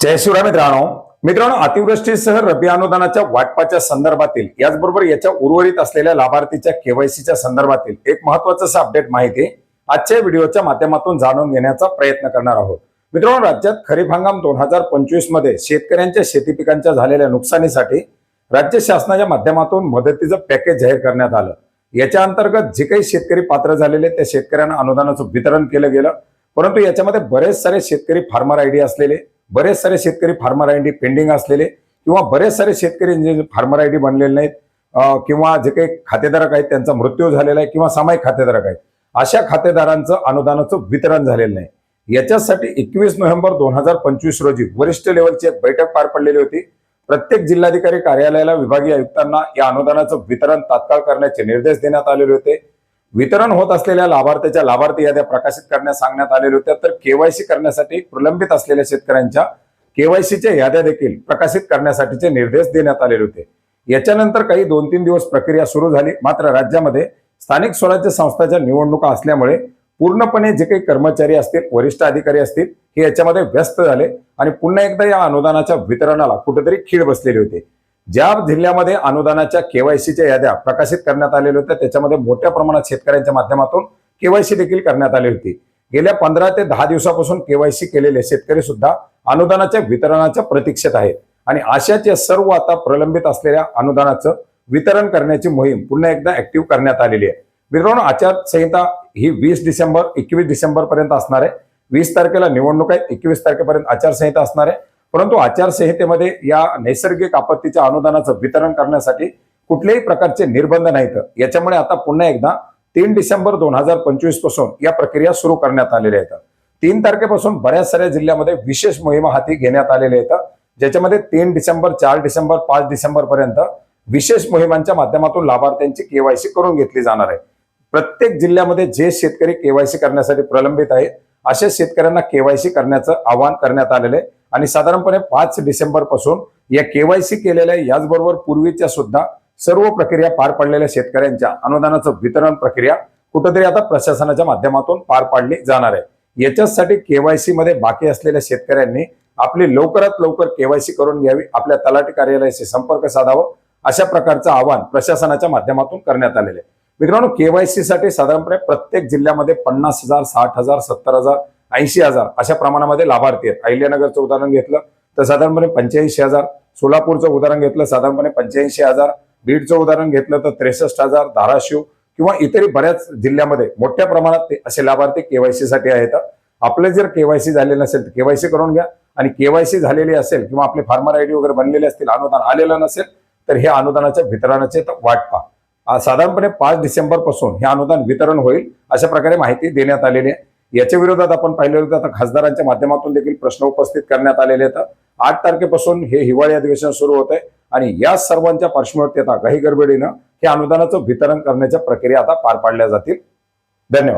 जय शिवराय मित्रांनो. मित्रांनो अतिवृष्टीसह रबी अनुदानाच्या वाटपाच्या संदर्भातील याचबरोबर याच्या उर्वरित असलेल्या लाभार्थीच्या केवायसीच्या संदर्भातील एक महत्वाचं अपडेट माहिती आजच्या व्हिडिओच्या माध्यमातून जाणून घेण्याचा प्रयत्न करणार आहोत. मित्रांनो राज्यात खरीप हंगाम दोन हजार पंचवीसमध्ये शेतकऱ्यांच्या शेती पिकांच्या झालेल्या नुकसानीसाठी राज्य शासनाच्या माध्यमातून मदतीचं पॅकेज जाहीर करण्यात आलं. याच्या अंतर्गत जे काही शेतकरी पात्र झालेले त्या शेतकऱ्यांना अनुदानाचं वितरण केलं गेलं. परंतु याच्यामध्ये बरेच सारे शेतकरी फार्मर आयडी असलेले बरेच सारे शेतकरी फार्मर आय डी पेंडिंग असलेले किंवा बरेच सारे शेतकरी जे फार्मर आयडी बनलेले नाहीत किंवा जे काही खातेधारक आहेत त्यांचा मृत्यू झालेला आहे किंवा सामायिक खातेधारक आहेत अशा खातेदारांचं अनुदानाचं वितरण झालेलं नाही. याच्यासाठी एकवीस नोव्हेंबर दोन हजार पंचवीस रोजी वरिष्ठ लेवलची एक बैठक पार पडलेली होती. प्रत्येक जिल्हाधिकारी कार्यालयाला विभागीय आयुक्तांना या अनुदानाचं वितरण तात्काळ करण्याचे निर्देश देण्यात आलेले होते. वितरण होत असलेल्या लाभार्थ्याच्या लाभार्थी याद्या प्रकाशित करण्यास सांगण्यात आलेल्या होत्या तर केवायसी करण्यासाठी प्रलंबित असलेल्या शेतकऱ्यांच्या केवायसीच्या याद्या देखील प्रकाशित करण्यासाठीचे निर्देश देण्यात आलेले होते. याच्यानंतर काही दोन तीन दिवस प्रक्रिया सुरू झाली. मात्र राज्यामध्ये स्थानिक स्वराज्य संस्थांच्या निवडणुका असल्यामुळे पूर्णपणे जे काही कर्मचारी असतील वरिष्ठ अधिकारी असतील हे याच्यामध्ये व्यस्त झाले आणि पुन्हा एकदा या अनुदानाच्या वितरणाला कुठेतरी खीळ बसलेली होती. ज्या जिल्ह्यामध्ये अनुदानाच्या केवायसीच्या याद्या प्रकाशित करण्यात आलेल्या होत्या त्याच्यामध्ये मोठ्या प्रमाणात शेतकऱ्यांच्या माध्यमातून केवायसी देखील करण्यात आली होती. गेल्या पंधरा ते दहा दिवसापासून केवायसी केलेले शेतकरी सुद्धा अनुदानाच्या वितरणाच्या प्रतीक्षेत आहेत. आणि अशाच या सर्व आता प्रलंबित असलेल्या अनुदानाचं वितरण करण्याची मोहीम पुन्हा एकदा ऍक्टिव्ह करण्यात आलेली आहे. मित्रांनो आचारसंहिता ही वीस डिसेंबर एकवीस डिसेंबर पर्यंत असणार आहे. वीस तारखेला निवडणूक आहे एकवीस तारखेपर्यंत आचारसंहिता असणार आहे. परंतु आचारसंहितेमध्ये या नैसर्गिक आपत्तीच्या अनुदानाचं वितरण करण्यासाठी कुठल्याही प्रकारचे निर्बंध नाहीत. याच्यामुळे आता पुन्हा एकदा तीन डिसेंबर दोन हजार पंचवीसपासून या प्रक्रिया सुरू करण्यात आलेल्या आहेत. तीन तारखेपासून बऱ्याच साऱ्या जिल्ह्यामध्ये विशेष मोहिमा हाती घेण्यात आलेल्या आहेत. ज्याच्यामध्ये तीन डिसेंबर चार डिसेंबर पाच डिसेंबर पर्यंत विशेष मोहिमांच्या माध्यमातून लाभार्थ्यांची केवायसी करून घेतली जाणार आहे. प्रत्येक जिल्ह्यामध्ये जे शेतकरी केवायसी करण्यासाठी प्रलंबित आहेत अशा शेतकऱ्यांना केवायसी करण्याचं आवाहन करण्यात आलेलं आहे. आणि साधारणपणे पाच डिसेंबरपासून या केवायसी केलेल्या याचबरोबर पूर्वीच्या सुद्धा सर्व प्रक्रिया पार पडलेल्या शेतकऱ्यांच्या अनुदानाचं वितरण प्रक्रिया कुठेतरी आता प्रशासनाच्या माध्यमातून पार पाडली जाणार आहे. याच्यासाठी केवायसी मध्ये बाकी असलेल्या शेतकऱ्यांनी आपली लवकरात लवकर केवायसी करून घ्यावी आपल्या तलाठी कार्यालयाशी संपर्क साधावं अशा प्रकारचं आवाहन प्रशासनाच्या माध्यमातून करण्यात आलेलं आहे. मित्रांनो केवायसी साठी साधारणपणे प्रत्येक जिल्ह्यामध्ये पन्नास हजार साठ हजार सत्तर हजार ऐंशी हजार अशा प्रमाणामध्ये लाभार्थी आहेत. अहिल्यानगरचं उदाहरण घेतलं तर साधारणपणे पंच्याऐंशी हजार सोलापूरचं उदाहरण घेतलं साधारणपणे पंच्याऐंशी हजार बीडचं उदाहरण घेतलं तर त्रेसष्ट हजार धाराशिव किंवा इतरही बऱ्याच जिल्ह्यामध्ये मोठ्या प्रमाणात ते असे लाभार्थी केवायसी साठी आहेत. आपले जर केवायसी झालेलं नसेल तर केवायसी करून घ्या आणि केवायसी झालेली असेल किंवा आपले फार्मर आयडी वगैरे बनलेले असतील अनुदान आलेलं नसेल तर हे अनुदानाच्या वितरणाचे वाट पहा. साधारणपणे पाच डिसेंबरपासून हे अनुदान वितरण होईल अशा प्रकारे माहिती देण्यात आलेली आहे. याच्या विरोधात आपण पाहिलं होतं आता खासदारांच्या माध्यमातून देखील प्रश्न उपस्थित करण्यात आलेले आहेत. आठ तारखेपासून हे हिवाळी अधिवेशन सुरू होत आहे आणि या सर्वांच्या पार्श्वभूमीवर आता काही गडबडीनं हे अनुदानाचं वितरण करण्याच्या प्रक्रिया आता पार पाडल्या जातील. धन्यवाद.